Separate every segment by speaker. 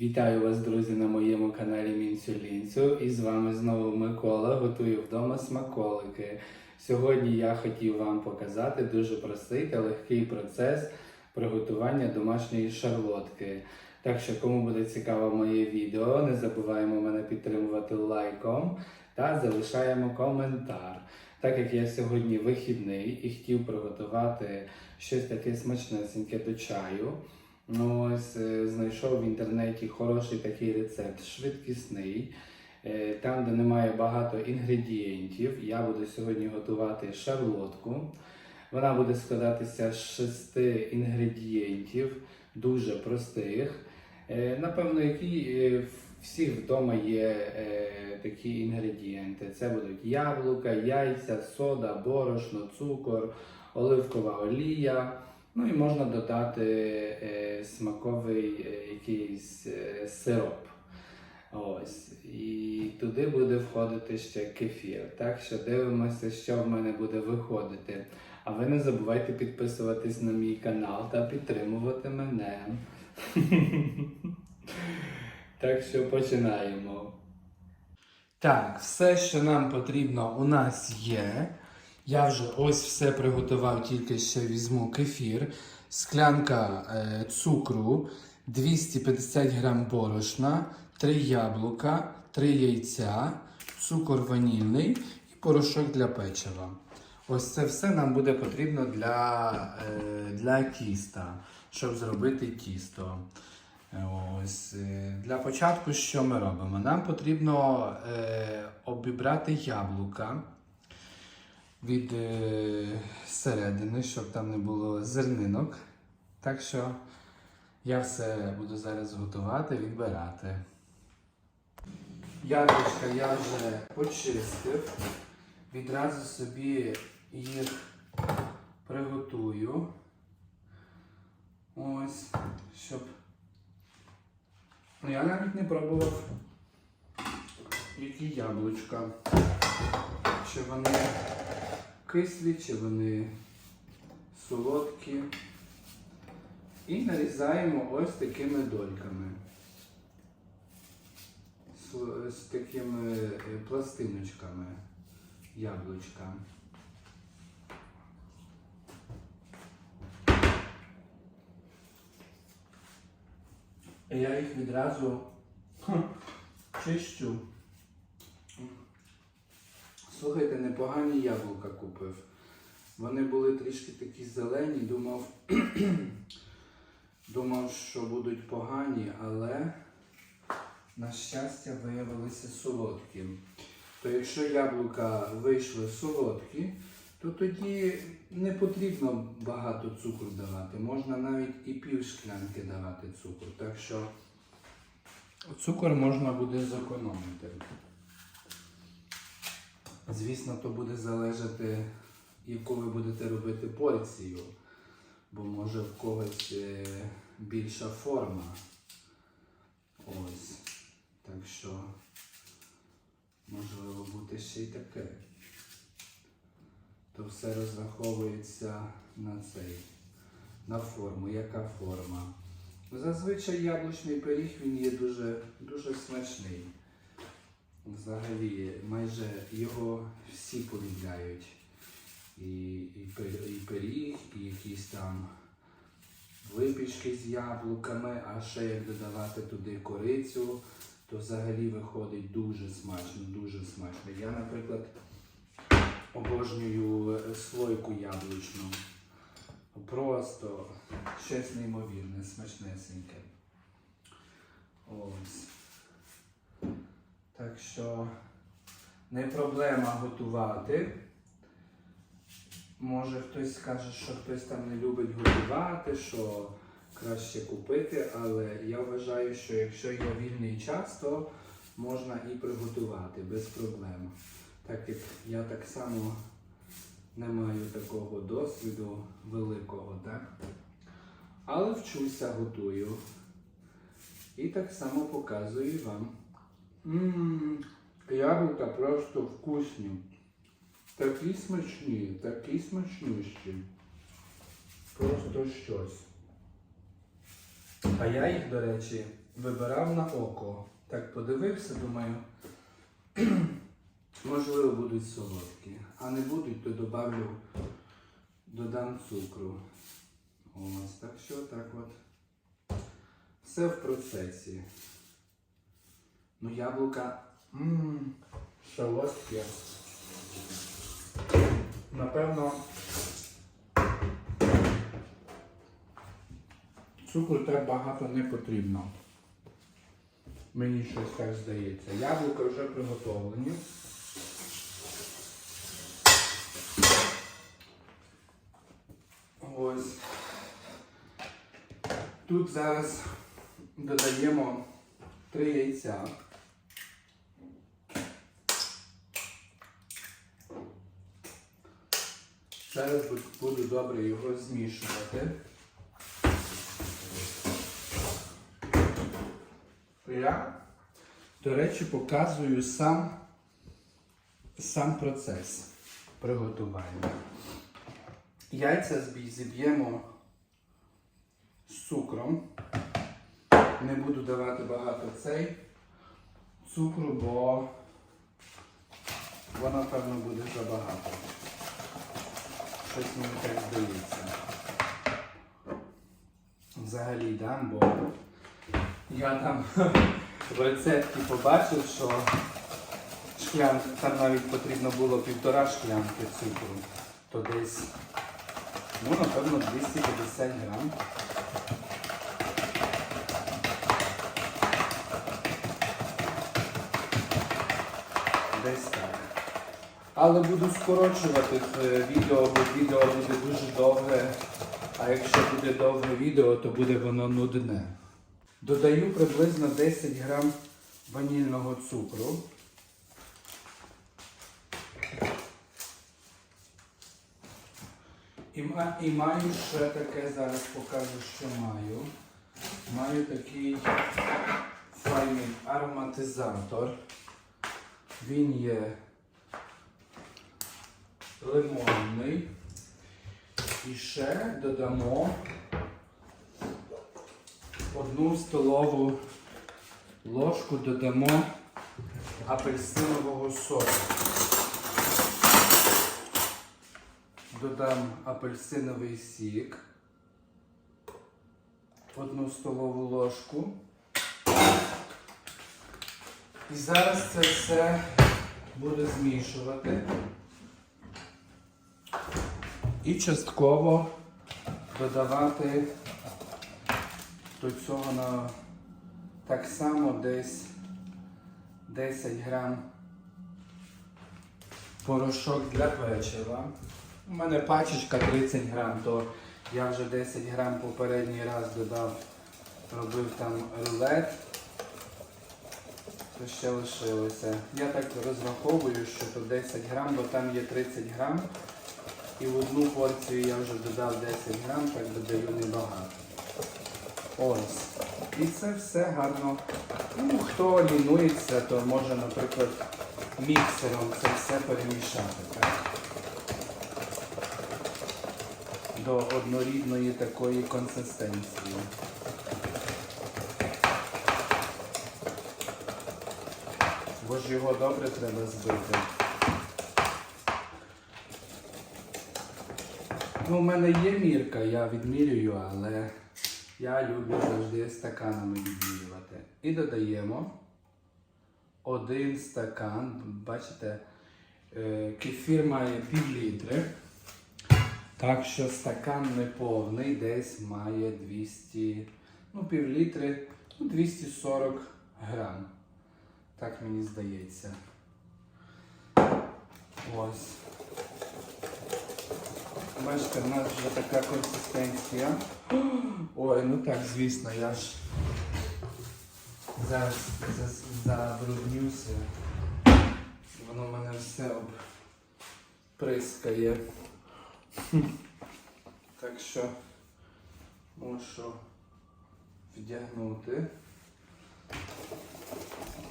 Speaker 1: Вітаю вас, друзі, на моєму каналі Мінцю-Лінцю. І з вами знову Микола. Готую вдома смаколики. Сьогодні я хотів вам показати дуже простий та легкий процес приготування домашньої шарлотки. Так що, кому буде цікаво моє відео, не забуваємо мене підтримувати лайком та залишаємо коментар. Так як я сьогодні вихідний і хотів приготувати щось таке смачнесеньке до чаю. Ну, ось е, знайшов в інтернеті хороший такий рецепт, швидкісний, е, там, де немає багато інгредієнтів. Я буду сьогодні готувати шарлотку. Вона буде складатися з шести інгредієнтів, дуже простих. Е, Напевно, які всіх вдома є такі інгредієнти. Це будуть яблука, яйця, сода, борошно, цукор, оливкова олія. Ну і можна додати е, смаковий якийсь е, сироп. Ось. І туди буде входити ще кефір. Так що дивимося, що в мене буде виходити. А ви не забувайте підписуватись на мій канал та підтримувати мене. Так що починаємо. Так, все, що нам потрібно, у нас є. Я вже ось все приготував, тільки ще візьму кефір, склянка е, цукру, 250 грам борошна, 3 яблука, 3 яйця, цукор ванільний і порошок для печива. Ось це все нам буде потрібно для, е, для тіста, щоб зробити тісто. Ось е, для початку, що ми робимо? Нам потрібно е, обібрати яблука від е, середини, щоб там не було зернинок. Так що я все буду зараз готувати, відбирати. Яблучка я вже почистив. Відразу собі їх приготую. Ось, щоб. Ну, я навіть не пробував, які яблучка. Чи вони кислі, чи вони солодкі. І нарізаємо ось такими дольками. З, такими е, пластиночками яблучка. Я їх відразу чищу. Слухайте, непогані яблука купив. Вони були трішки такі зелені, думав, думав, що будуть погані, але, на щастя, виявилися солодкі. То якщо яблука вийшли солодкі, то тоді не потрібно багато цукру давати. Можна навіть і пів шклянки давати цукру. Так що цукор можна буде зекономити. Звісно, то буде залежати, яку ви будете робити порцію, бо може в когось е, більша форма. Ось. Так що можливо бути ще й таке. То все розраховується на цей, на форму, яка форма. Зазвичай яблучний пиріг він є дуже, дуже смачний. Взагалі, майже його всі полюбляють. І, і, і пиріг, і якісь там випічки з яблуками, а ще як додавати туди корицю, то взагалі виходить дуже смачно, дуже смачно. Я, наприклад, обожнюю слойку яблучну. Просто щось неймовірне, смачнесеньке. Ось. Так що не проблема готувати. Може хтось скаже, що хтось там не любить готувати, що краще купити, але я вважаю, що якщо є вільний час, то можна і приготувати без проблем. Так як я так само не маю такого досвіду великого, так? Але вчуся, готую. І так само показую вам. Ммм, яблука просто вкусні. Такі смачні, такі смачнющі. Просто щось. А я їх, до речі, вибирав на око. Так подивився, думаю, можливо, будуть солодкі. А не будуть, то добавлю, додам цукру. Ось, так що так от. Все в процесі. Ну, яблука. Ммм, солодкі. Напевно, цукру так багато не потрібно. Мені щось так здається. Яблука вже приготовлені. Ось. Тут зараз додаємо три яйця. Зараз бу- буду добре його змішувати. Я, до речі, показую сам, сам процес приготування. Яйця зіб'ємо з цукром. Не буду давати багато цей цукру, бо воно, певно, буде забагато. Щось мені так здається. Взагалі дам, бо я там в рецепті побачив, що шклян, там навіть потрібно було півтора шклянки цукру, то десь, ну, напевно, 250 грам. Десь так. Але буду скорочувати е, відео, бо відео буде дуже довге. А якщо буде довге відео, то буде воно нудне. Додаю приблизно 10 грам ванільного цукру. І, і маю ще таке, зараз покажу, що маю. Маю такий файний ароматизатор. Він є лимонний. І ще додамо одну столову ложку додамо апельсинового соку. Додам апельсиновий сік. Одну столову ложку. І зараз це все буду змішувати. І частково додавати до цього на так само десь 10 грам порошок для печива. У мене пачечка 30 грам, то я вже 10 грам попередній раз додав, робив там рулет. То ще лишилося. Я так розраховую, що то 10 грам, бо там є 30 грам. І в одну порцію я вже додав 10 грам, так додаю небагато. Ось. І це все гарно. Ну, хто лінується, то може, наприклад, міксером це все перемішати. Так? До однорідної такої консистенції. Бо ж його добре треба збити. Ну, у мене є мірка, я відмірюю, але я люблю завжди стаканами відмірювати. І додаємо один стакан. Бачите, е, кефір має пів літри. Так що стакан не повний, десь має 200, ну пів літри, ну 240 грам. Так мені здається. Ось. Бачите, в нас вже така консистенція. Ой, ну так, звісно, я ж зараз за- забруднюся. Воно в мене все обприскає. Так що мушу вдягнути.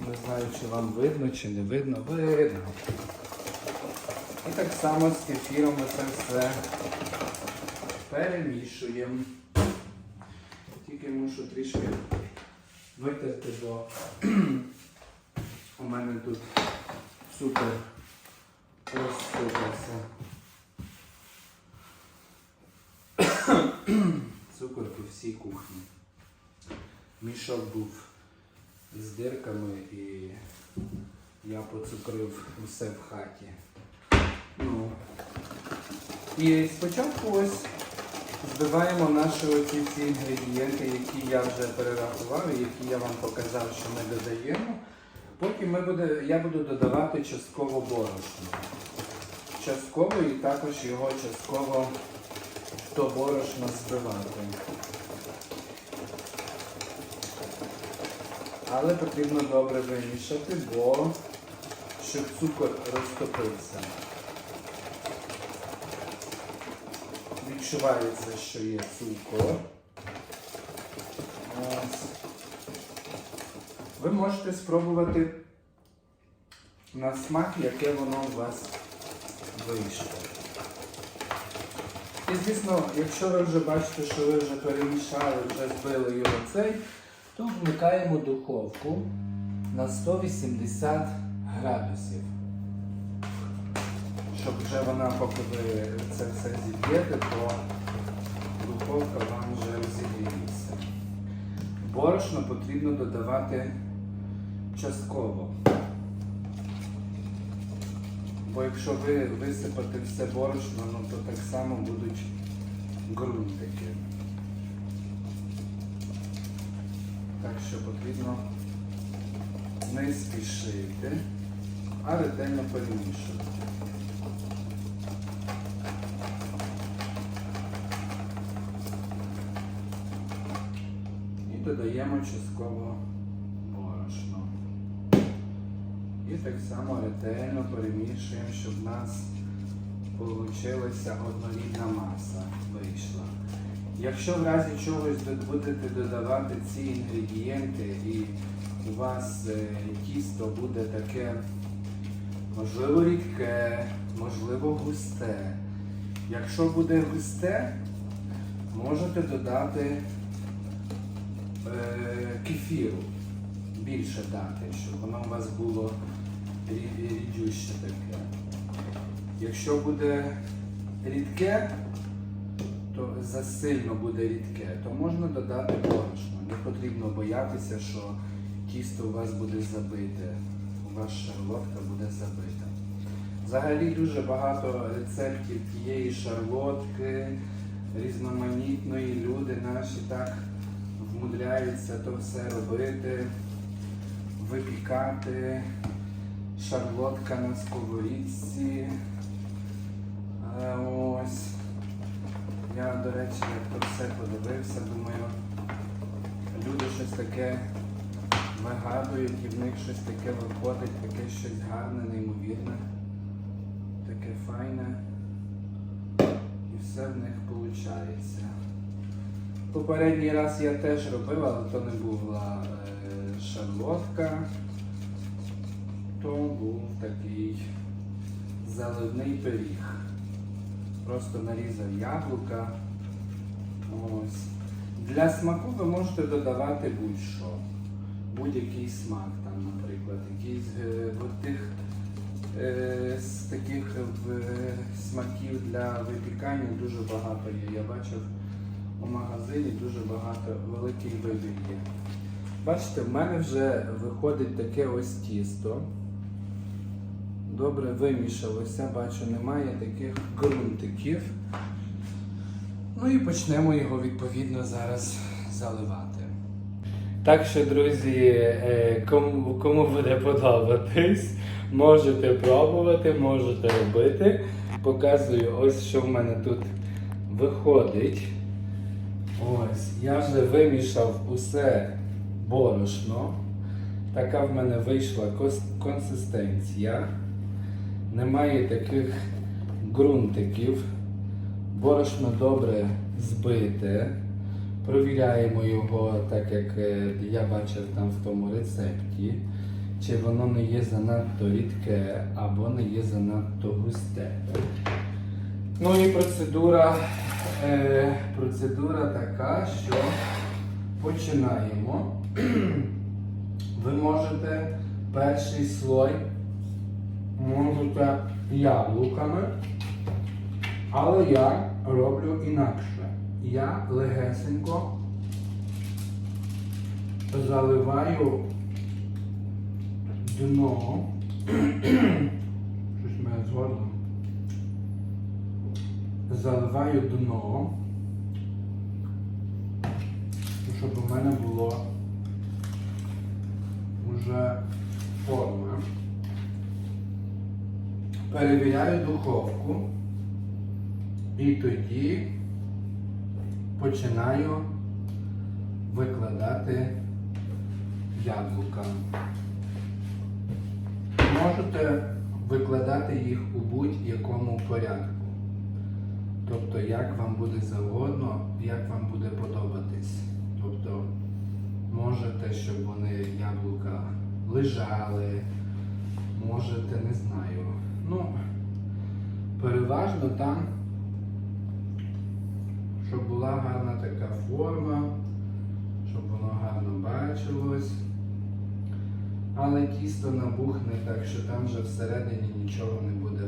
Speaker 1: Не знаю, чи вам видно, чи не видно. Видно. І так само з кефіром ми це все перемішуємо. Тільки мушу трішки витерти, бо у мене тут супер розсипався. Цукор по всій кухні. Мішок був з дирками і я поцукрив усе в хаті. І спочатку ось збиваємо наші оці всі інгредієнти, які я вже перерахував і які я вам показав, що ми додаємо. Потім ми буде, я буду додавати частково борошно. Частково і також його частково то борошно збивати. Але потрібно добре вимішати, бо щоб цукор розтопився. Відчувається, що є цукор. Ви можете спробувати на смак, яке воно у вас вийшло. І звісно, якщо ви вже бачите, що ви вже перемішали, вже збили його цей, то вмикаємо духовку на 180 градусів. Щоб вже вона, поки ви це все зіб'єте, то духовка вам вже розігріється. Борошно потрібно додавати частково. Бо якщо ви висипати все борошно, ну, то так само будуть ґрунтики. Так що потрібно не спішити, а ретельно перемішувати. Додаємо частково борошно. І так само ретельно перемішуємо, щоб в нас вийшла однорідна маса вийшла. Якщо в разі чогось будете додавати ці інгредієнти і у вас е, тісто буде таке, можливо, рідке, можливо, густе. Якщо буде густе, можете додати кефіру більше дати, щоб воно у вас було рідюще таке. Якщо буде рідке, то засильно буде рідке, то можна додати борошно. Не потрібно боятися, що тісто у вас буде забите, вас шарлотка буде забита. Взагалі дуже багато рецептів тієї шарлотки, різноманітної люди наші так вмудряються то все робити, випікати, шарлотка на сковорідці. Е, Ось. Я, до речі, як то все подивився, думаю, люди щось таке вигадують і в них щось таке виходить, таке щось гарне, неймовірне, таке файне. І все в них виходить. Попередній раз я теж робив, але то не була е, шарлотка, то був такий заливний пиріг. Просто нарізав яблука. Ось. Для смаку ви можете додавати будь-що. Будь-який смак, там, наприклад, якийсь е, тих е, з таких е, смаків для випікання дуже багато є. Я бачив у магазині дуже багато великий вибір є. Бачите, в мене вже виходить таке ось тісто. Добре вимішалося, бачу, немає таких ґрунтиків. Ну і почнемо його відповідно зараз заливати. Так що, друзі, е, кому, кому буде подобатись, можете пробувати, можете робити. Показую ось що в мене тут виходить. Ось, я вже вимішав усе борошно. Така в мене вийшла консистенція. Немає таких ґрунтиків. Борошно добре збите. Провіряємо його, так як е, я бачив там в тому рецепті, чи воно не є занадто рідке або не є занадто густе. Ну і процедура, е, процедура така, що починаємо Ви можете перший слой можете яблуками, але я роблю інакше. Я легесенько заливаю дно. Щось мене з горлом. Заливаю дно, щоб у мене було вже форма. Перевіряю духовку і тоді починаю викладати яблука. Можете викладати їх у будь-якому порядку. Тобто, як вам буде завгодно, як вам буде подобатись. Тобто, можете, щоб вони яблука лежали, можете, не знаю. Ну, переважно там, щоб була гарна така форма, щоб воно гарно бачилось. Але тісто набухне так, що там вже всередині нічого не буде.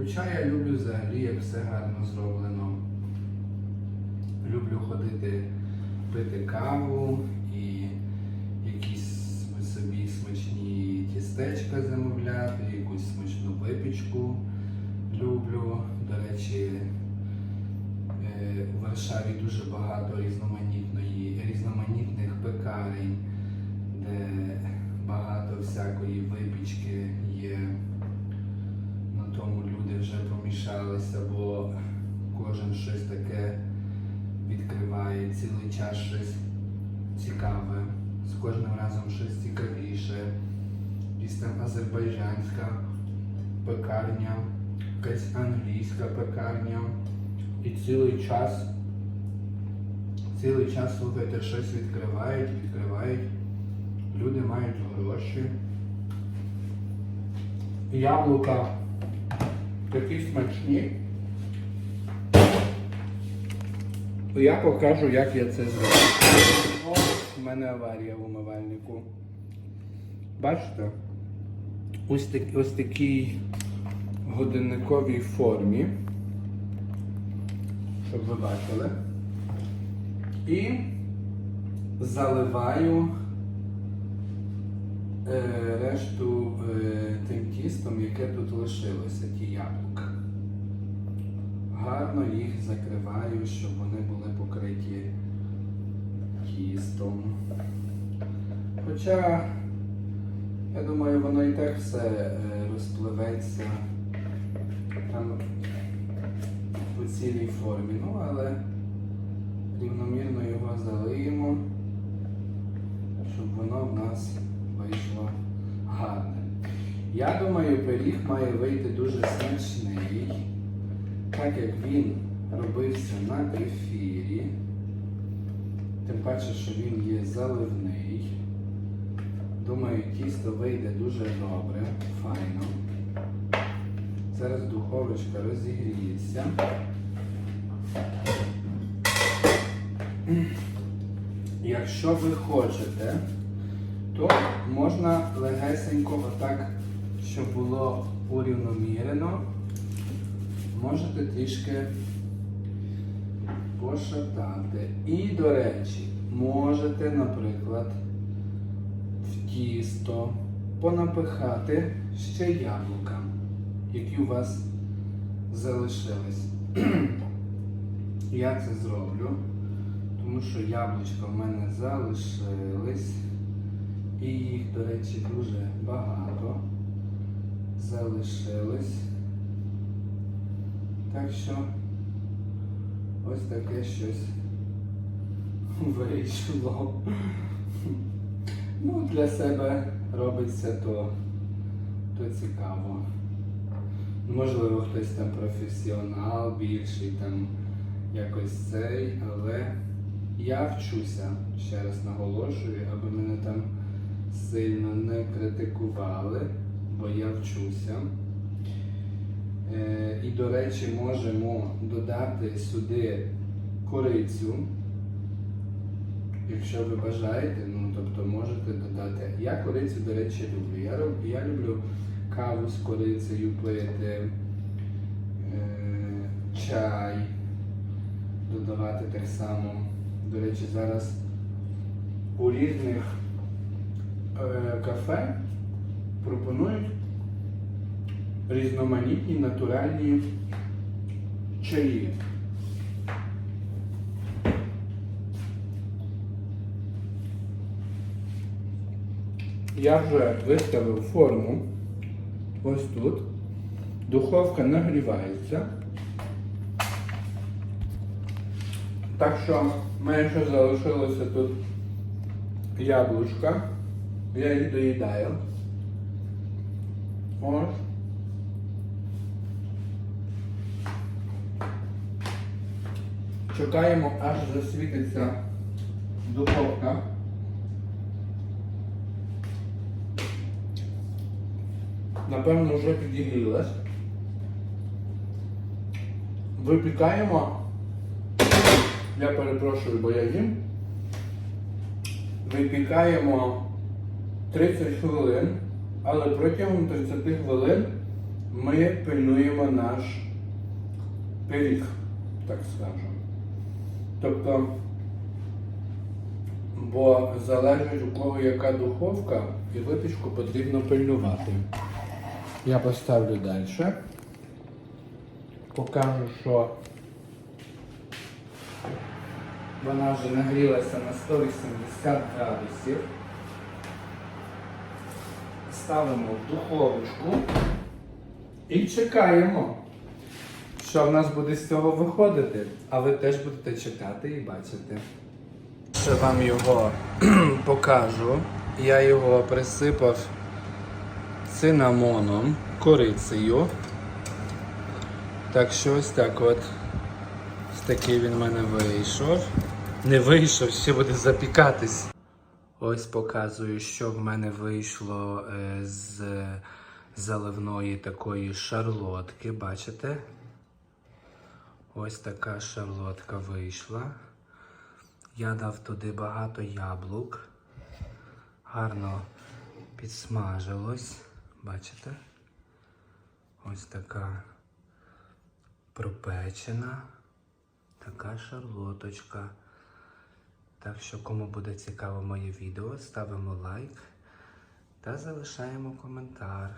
Speaker 1: Хоча я люблю взагалі, як все гарно зроблено. Люблю ходити пити каву і якісь собі смачні тістечка замовляти, якусь смачну випічку люблю. До речі, е, у Варшаві дуже багато різноманітної, різноманітних пекарень, де багато всякої випічки є. На тому люди вже помішалися, бо кожен щось таке відкриває, цілий час щось цікаве, з кожним разом щось цікавіше. Якась там азербайджанська пекарня, якась англійська пекарня. І цілий час, цілий час, слухайте, щось відкривають, відкривають. Люди мають гроші. Яблука такі смачні. Я покажу, як я це зроблю. О, у мене аварія в умивальнику. Бачите? Ось, так, ось такій годинниковій формі. Щоб ви бачили. І заливаю решту е, тим тістом, яке тут лишилося, ті яблука. Гарно їх закриваю, щоб вони були покриті тістом. Хоча, я думаю, воно і так все е, розпливеться там по цілій формі. Ну, але рівномірно його залиємо, щоб воно в нас вийшло гарне. Я думаю, пиріг має вийти дуже смачний, так як він робився на кефірі, тим паче, що він є заливний. Думаю, тісто вийде дуже добре, файно. Зараз духовочка розігріється. Якщо ви хочете, то можна легесенько отак, щоб було урівномірено, можете трішки пошатати. І, до речі, можете, наприклад, в тісто понапихати ще яблука, які у вас залишились. Я це зроблю, тому що яблучка в мене залишились. І їх, до речі, дуже багато залишилось. Так що ось таке щось вийшло. Ну, для себе робиться то, то цікаво. Можливо, хтось там професіонал більший, там якось цей, але я вчуся, ще раз наголошую, аби мене там сильно не критикували, бо я вчуся. Е, і, до речі, можемо додати сюди корицю, якщо ви бажаєте, ну тобто можете ставите. Я корицю, до речі, люблю. Я, я люблю каву з корицею пити, е, чай, додавати так само. До речі, зараз у різних кафе пропонують різноманітні натуральні чаї. Я вже виставив форму. Ось тут. Духовка нагрівається. Так що ще залишилося тут яблучка. Я їх доїдаю. Ось. Чекаємо, аж засвітиться духовка. Напевно, вже підігрілась. Випікаємо. Я перепрошую, бо я їм. Випікаємо 30 хвилин, але протягом 30 хвилин ми пильнуємо наш пиріг, так скажемо. Тобто, бо залежить у кого яка духовка, і випічку потрібно пильнувати. Я поставлю далі. Покажу, що вона вже нагрілася на 180 градусів. Ставимо в духовочку і чекаємо, що в нас буде з цього виходити. А ви теж будете чекати і бачити. Ще вам його покажу. Я його присипав цинамоном, корицею. Так що ось так от. Ось такий він в мене вийшов. Не вийшов, ще буде запікатись. Ось показую, що в мене вийшло е, з заливної такої шарлотки. Бачите? Ось така шарлотка вийшла. Я дав туди багато яблук. Гарно підсмажилось. Бачите? Ось така пропечена. Така шарлоточка. Так що, кому буде цікаво моє відео, ставимо лайк та залишаємо коментар.